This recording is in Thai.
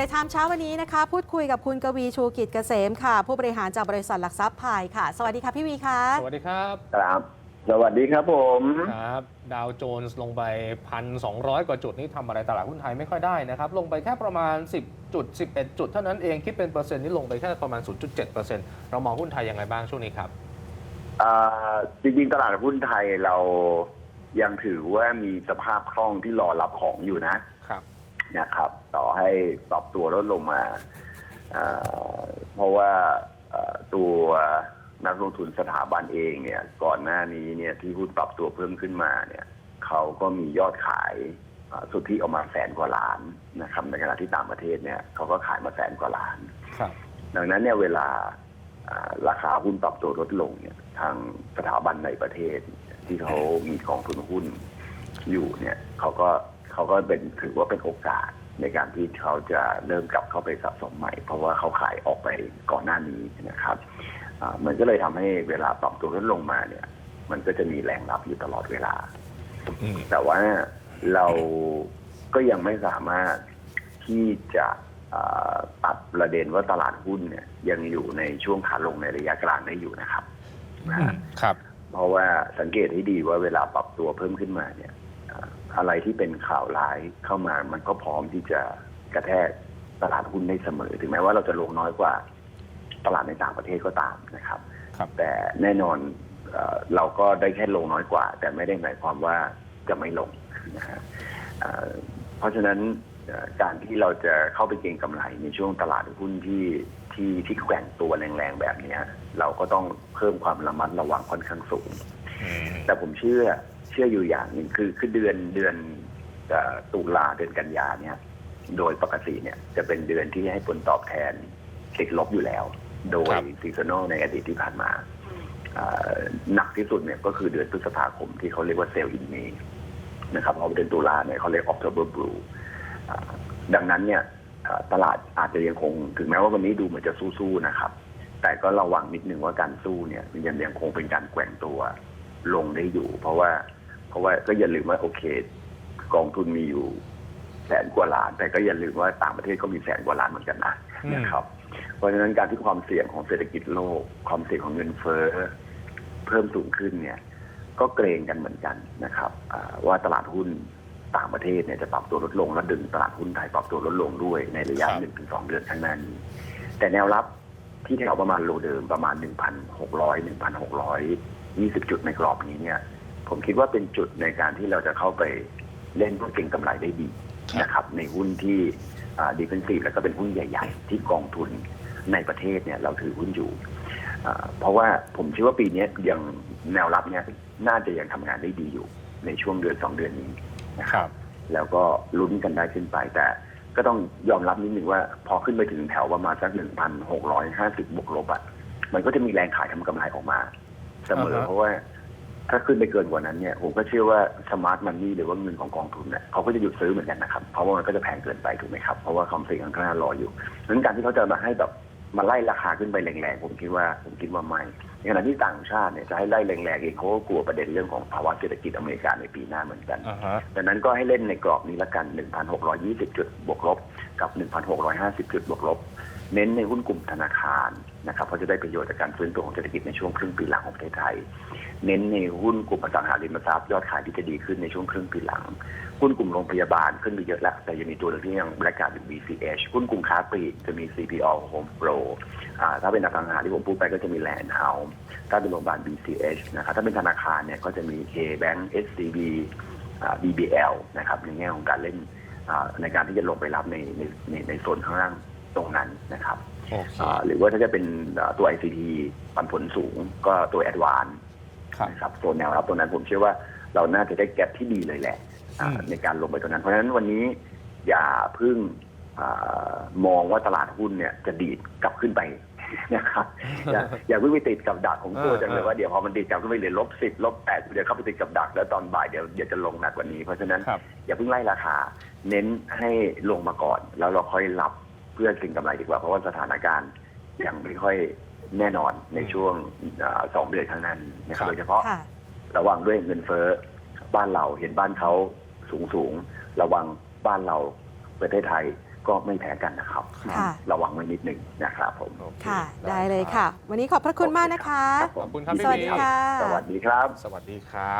รไทม์เช้าวันนี้นะคะ พูดคุยกับคุณกวีชูกิจเกษมค่ะ ผู้บริหารจากบริษัทหลักทรัพย์พายค่ะ สวัสดีค่ะพี่วีค่ะ สวัสดีครับ ครับ สวัสดีครับผมครับ ดาวโจนส์ลงไป 1,200 กว่าจุดนี่ทำอะไรตลาดหุ้นไทยไม่ค่อยได้นะครับ ลงไปแค่ประมาณ 10จุด11 จุดเท่านั้นเองคิดเป็นเปอร์เซ็นต์นี่ลงไปแค่ประมาณ 0.7%เรามองหุ้นไทยยังไงบ้างช่วงนี้ครับอ่าจริงๆตลาดหุ้นไทยเรายังถือว่ามีสภาพคล่องที่รอรับของอยู่นะครับนะครับต่อ ให้ปรับตัวลดลงมาอ่าเพราะว่าเอ่อตัวนักลงทุนสถาบันเองเนี่ย ก่อนหน้านี้เนี่ยที่หุ้นปรับตัวเพิ่มขึ้นมาเนี่ยเขาก็มียอดขายอ่าสุทธิออกมาแสนกว่าล้านนะครับ ในขณะที่ต่างประเทศเนี่ยเขาก็ขายมาแสนกว่าล้านครับดังนั้นเนี่ยเวลาอ่าราคาหุ้นปรับตัวลดลงเนี่ย ทางสถาบันในประเทศที่เขามีกองทุนหุ้นอยู่เนี่ยเขาก็ เขาก็เป็นถือว่าเป็นโอกาสในการที่เขาจะเริ่มกลับเข้าไปสะสมใหม่ เพราะว่าเขาขายออกไปก่อนหน้านี้นะครับอ่ามันก็เลยทำให้เวลาปรับตัวลดลงมาเนี่ย มันก็จะมีแรงรับอยู่ตลอดเวลาอืมแต่ว่าเราก็ยังไม่สามารถที่จะเอ่อตัดประเด็นว่าตลาดหุ้นเนี่ย ยังอยู่ในช่วงขาลงในระยะกลางได้อยู่นะครับนะฮะครับ เพราะว่าสังเกตให้ดีว่าเวลาปรับตัวเพิ่มขึ้นมาเนี่ยเอ่ออะไรที่เป็นข่าวร้ายเข้ามา มันก็พร้อมที่จะกระแทกตลาดหุ้นได้เสมอ ถึงแม้ว่าเราจะลงน้อยกว่าตลาดในต่างประเทศก็ตามนะครับ ครับ แต่แน่นอนเอ่อเราก็ได้แค่ลงน้อยกว่า แต่ไม่ได้หมายความว่าจะไม่ลงนะฮะเอ่อเพราะฉะนั้นเอ่อการที่เราจะเข้าไปเก็งกำไรในช่วงตลาดหุ้นที่ที่ที่แกว่งตัวแรงๆแบบเนี้ย เราก็ต้องเพิ่มความระมัดระวังค่อนข้างสูง อืม แต่ผมเชื่อ เชื่ออยู่อย่างหนึ่งคือคือเดือนเดือนเอ่อตุลาเดือนกันยาเนี่ย โดยปกติเนี่ย จะเป็นเดือนที่ให้ผลตอบแทนติดลบอยู่แล้ว โดยซีซันอลในอดีตที่ผ่านมาเอ่อหนักที่สุดเนี่ยก็คือเดือนพฤษภาคมที่เขาเรียกว่าเซลล์อินเมนะครับเพราะเดือนตุลาเนี่ยเขาเรียกออกเทอร์เบอร์บลูดังนั้นเนี่ยเอ่อตลาดอาจจะยังคงถึงแม้ว่าวันนี้ดูเหมือนจะสู้ๆนะครับ แต่ก็ระวังนิดนึงว่าการสู้เนี่ยมันยังยังคงเป็นการแกว่งตัวลงได้อยู่ เพราะว่า เพราะว่าก็อย่าลืมว่าโอเค กองทุนมีอยู่แสนกว่าล้าน แต่ก็อย่าลืมว่าต่างประเทศก็มีแสนกว่าล้านเหมือนกันนะอืมนะครับ เพราะฉะนั้นการที่ความเสี่ยงของเศรษฐกิจโลก ความเสี่ยงของเงินเฟ้อเพิ่มสูงขึ้นเนี่ย ก็เกรงกันเหมือนกันนะครับอ่าว่าตลาดหุ้นต่างประเทศเนี่ยจะปรับตัวลดลงและดึงตลาดหุ้นไทยปรับตัวลดลงด้วยในระยะครับหนึ่งถึงสองเดือนข้างหน้านี้ แต่แนวรับที่แถวประมาณโลเดิมประมาณ1,600 1,620จุดในกรอบนี้เนี่ย ผมคิดว่าเป็นจุดในการที่เราจะเข้าไปเล่นเพื่อเก็งกำไรได้ดีครับนะครับ ในหุ้นที่ดีเฟนซีฟแล้วก็เป็นหุ้นใหญ่ ๆ ที่กองทุนในประเทศเนี่ยเราถือหุ้นอยู่อ่าเพราะว่าผมเชื่อว่าปีนี้ยังแนวรับเนี่ยน่าจะยังทำงานได้ดีอยู่ ในช่วงเดือนสองเดือนนี้นะคครับรับ แล้วก็ลุ้นกันได้ขึ้นไปแต่ก็ต้องยอมรับนิดหนึ่งว่าพอขึ้นไปถึงแถวประมาณสักหนึ่งพันหกร้อยห้าสิบบวกลบอะมันก็จะมีแรงขายทำกำไรออกมา เสมออ่าฮะเพราะว่า ถ้าขึ้นไปเกินกว่านั้นเนี่ยผมก็เชื่อว่าสมาร์ทมันนี่หรือว่าเงินของกองทุนเนี่ยเขาก็จะหยุดซื้อเหมือนกันนะครับ เพราะว่ามันก็จะแพงเกินไปถูกไหมครับ เพราะว่าความเสี่ยงข้างหน้ารออยู่ดังนั้นการที่เขาจะมาให้แบบมาไล่ราคาขึ้นไปแรงๆผมคิดว่าผมคิดว่าไม่ในขณะที่ต่างชาติเนี่ยจะให้ไล่แรงๆเองเขาก็กลัวประเด็นเรื่องของภาวะเศรษฐกิจอเมริกาในปีหน้าเหมือนกันอ่าฮะดังนั้นก็ให้เล่นในกรอบนี้ละกัน 1,620 จุดบวกลบกับ 1,650 จุดบวกลบ เน้นในหุ้นกลุ่มธนาคารนะครับเพราะจะได้ประโยชน์จากการฟื้นตัวของเศรษฐกิจในช่วงครึ่งปีหลังของประเทศไทย เน้นในหุ้นกลุ่มอสังหาริมทรัพย์ยอดขายที่จะดีขึ้นในช่วงครึ่งปีหลัง หุ้นกลุ่มโรงพยาบาลขึ้นไปเยอะแล้ว แต่ยังมีตัวหนึงที่ยังแบล็กการ์ดอยู่ BCH หุ้นกลุ่มค้าปลีกจะมี CPO Home Pro อ่าถ้าเป็นอสังหาที่ผมพูดไปก็จะมี Land House ถ้าเป็นโรงพยาบาล BCH นะครับถ้าเป็นธนาคารเนี่ยก็จะมี K-Bank SCB อ่า BBL นะครับในแง่ของการเล่นอ่าในการที่จะลงไปรับในในในในโซนข้างล่างตรงนั้นนะครับโอเคอ่าหรือว่าถ้าจะเป็นอ่าตัว ICT ปันผลสูงก็ตัว Advance ครับ นะครับโซนแนวรับตรงนั้นผมเชื่อว่าเราน่าจะได้แก็บที่ดีเลยแหละอ่าอืมในการลงไปตรงนั้น เพราะฉะนั้นวันนี้อย่าเพึ่งอามองว่าตลาดหุ้นเนี่ยจะดีดกลับขึ้นไปนะครับอย่าอย่าเพิ่งไปติดกับดักของตัวเออจังเลยเออว่าเดี๋ยวพอมันดีดกลับขึ้นไปเหลือลบสิบลบแปดเดี๋ยวเข้าไปติดกับดักแล้วตอนบ่ายเดี๋ยวเดี๋ยวจะลงหนักกว่านี้เพราะฉะนั้นครับอย่าเพิ่งไล่ราคา เน้นให้ลงมาก่อน แล้วเราค่อยรับเพื่อสิ่งกำไรดีกว่า เพราะว่าสถานการณ์ยังไม่ค่อย แน่นอนในช่วงเอ่อสองเดือนข้างหน้านี้นะครับครับโดยเฉพาะค่ะระวังด้วยเงินเฟ้อบ้านเราเห็นบ้านเขาสูงสูงๆระวังบ้านเราประเทศไทยก็ก็ไม่แพ้กันนะครับค่ะระวังไว้นิดหนึ่งนะครับผมโอเคค่ะ ได้เลยค่ะ วันนี้ขอบพระคุณมากนะคะรับผมขอบคุณครับสวัสดีค่ะ สวัสดีครับ สวัสดีครับ